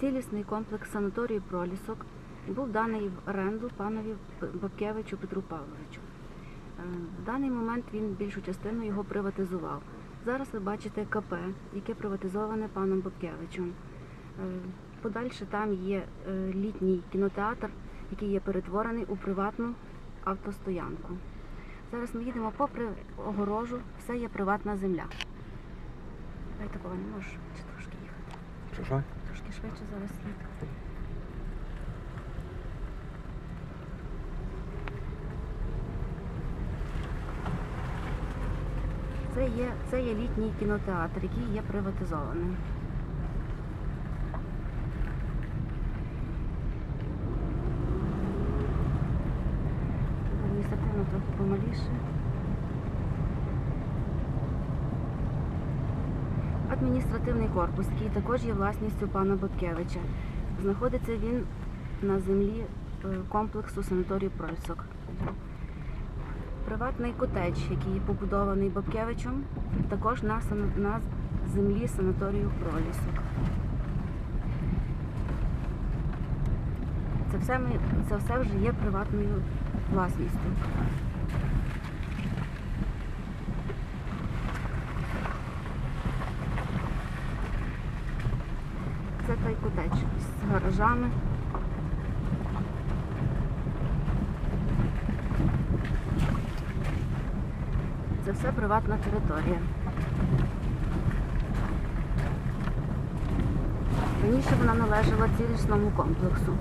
Цілісний комплекс санаторію пролісок був даний в оренду панові Бабкевичу Петру Павловичу. Е, В даний момент він більшу частину його приватизував. Зараз ви бачите КП, яке приватизоване паном Бабкевичем. Е, Подальше там є е, літній кінотеатр, який є перетворений у приватну автостоянку. Зараз ми їдемо попри огорожу, все є приватна земля. Дай такого не можеш чи трошки їхати. Що швидше зараз їдь. Це є, це є літній кінотеатр, який є приватизований. Адміністративний корпус, який також є власністю пана Боткевича. Знаходиться він на землі е, комплексу санаторію Прольсок. Приватний котедж, який побудований Бабкевичем, також на, на землі санаторію Пролісок. Це все, ми, це все вже є приватною власністю. Це з гаражами. Це все приватна територія. Раніше вона належала цілісному комплексу.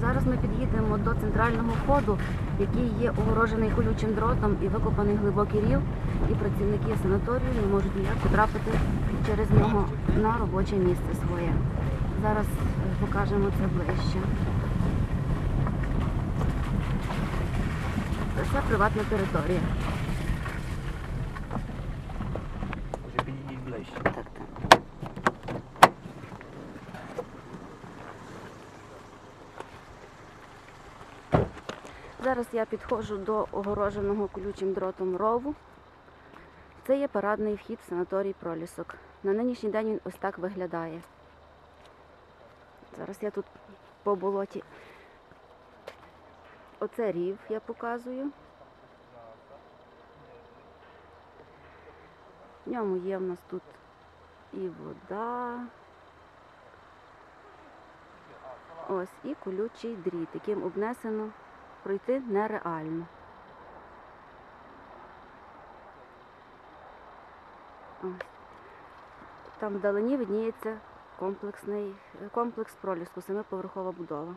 Зараз ми під'їдемо до центрального входу, який є огорожений колючим дротом і викопаний глибокий рів, і працівники санаторію не можуть ніяк потрапити через нього на робоче місце своє. Зараз е, покажемо це ближче. Це приватна територія. Може підійдіть ближче. Так, так. Зараз я підходжу до огороженого колючим дротом рову. Це є парадний вхід в санаторій пролісок. На нинішній день він ось так виглядає. Зараз я тут по болоті. Оце рів я показую. В ньому є в нас тут і вода. Ось, і колючий дріт, яким обнесено пройти нереально. Там вдалині видніється комплексний комплекс проліску, семиповерхова будова.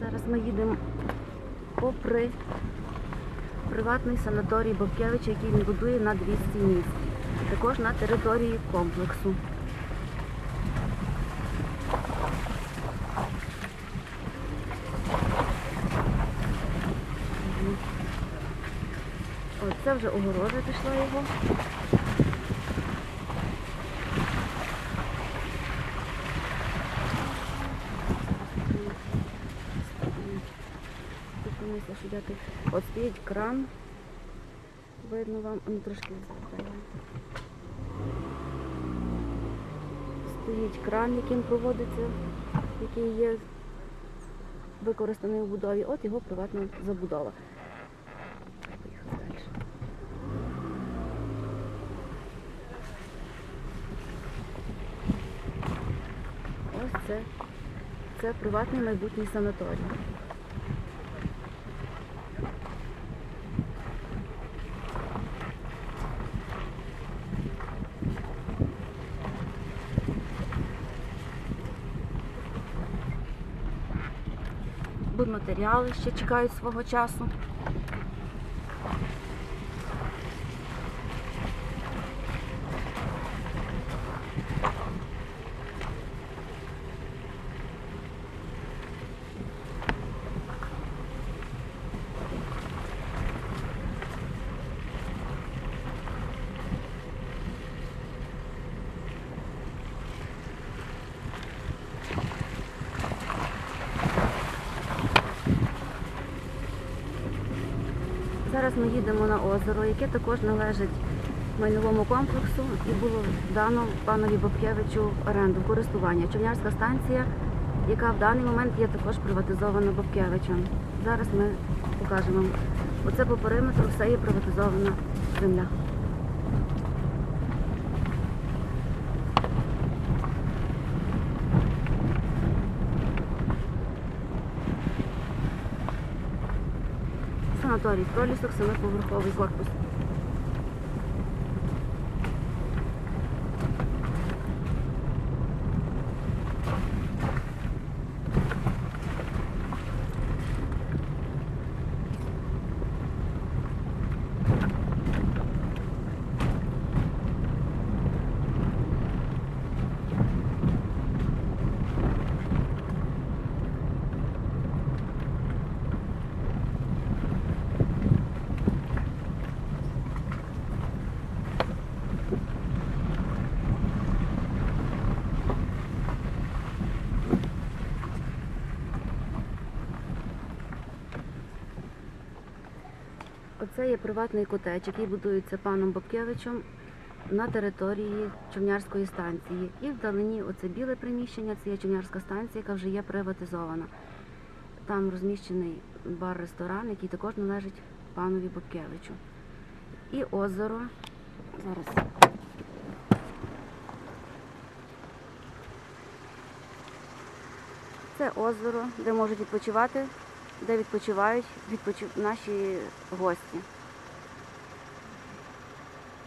Зараз ми їдемо попри приватний санаторій Бобкевича, який він будує на 200 місць. Також на території комплексу. Оце вже огорожа пішла його. Зупинися, що тут. От стоїть кран. Видно вам, ну трошки звертаю. Стоїть кран, яким проводиться, який є використаний у будові. От його приватна забудова. Поїхали далі. Ось це, це приватний майбутній санаторій. Будматеріали ще чекають свого часу. Зараз ми їдемо на озеро, яке також належить майновому комплексу і було дано панові Бобкевичу оренду користування. Човнярська станція, яка в даний момент є також приватизована Бобкевичем. Зараз ми покажемо. вам. Оце по периметру все є приватизована земля. Санаторій пролісок, семиповерховий корпус. Оце є приватний котеч, який будується паном Бобкевичем на території човнярської станції. І вдалині оце біле приміщення, це є човнярська станція, яка вже є приватизована. Там розміщений бар-ресторан, який також належить панові Бобкевичу. І озеро. Зараз. Це озеро, де можуть відпочивати, де відпочивають відпочив... наші гості.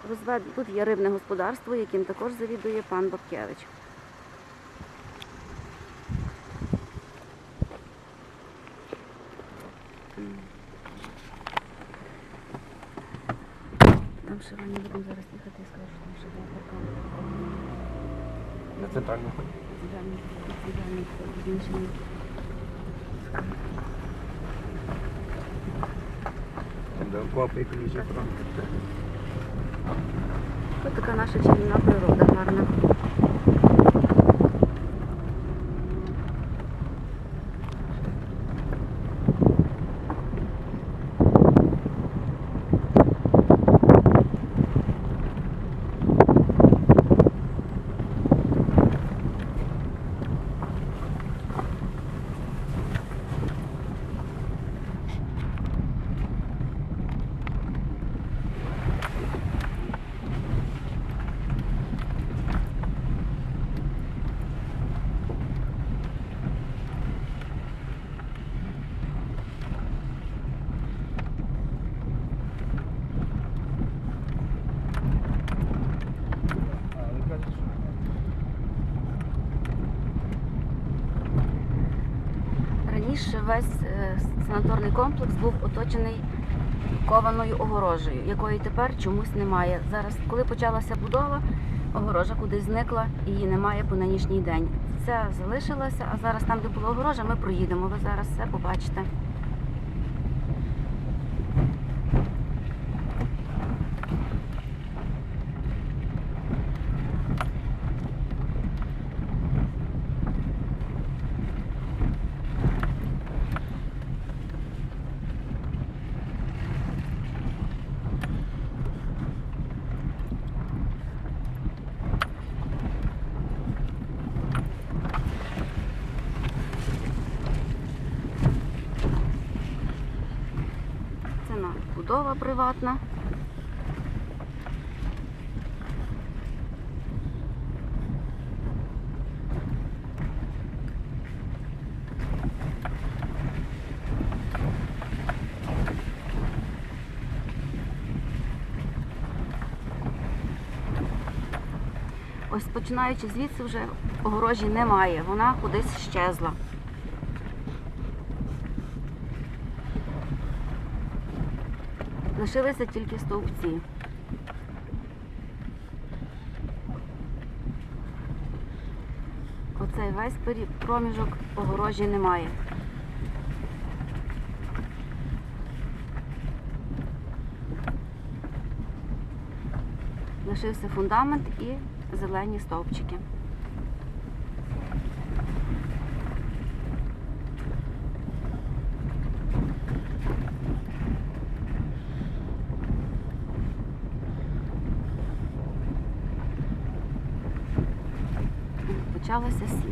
Розвед... Тут є рибне господарство, яким також завідує пан Бабкевич. Там ще Ваня будемо зараз їхати і скажу, що там ще був паркан. На центральну ході. Центральний центральний вход, зменшений. папа і крізь. Ось така наша чарівна природа гарна. Раніше весь е, санаторний комплекс був оточений кованою огорожею, якої тепер чомусь немає. Зараз, коли почалася будова, огорожа кудись зникла її немає по нинішній день. Це залишилося, а зараз там, де була огорожа, ми проїдемо. Ви зараз все побачите. Це на будова приватна. Ось починаючи звідси вже огорожі немає, вона кудись щезла. Лишилися тільки стовпці. Оцей весь проміжок огорожі немає. Лишився фундамент і зелені стовпчики. Travel Assist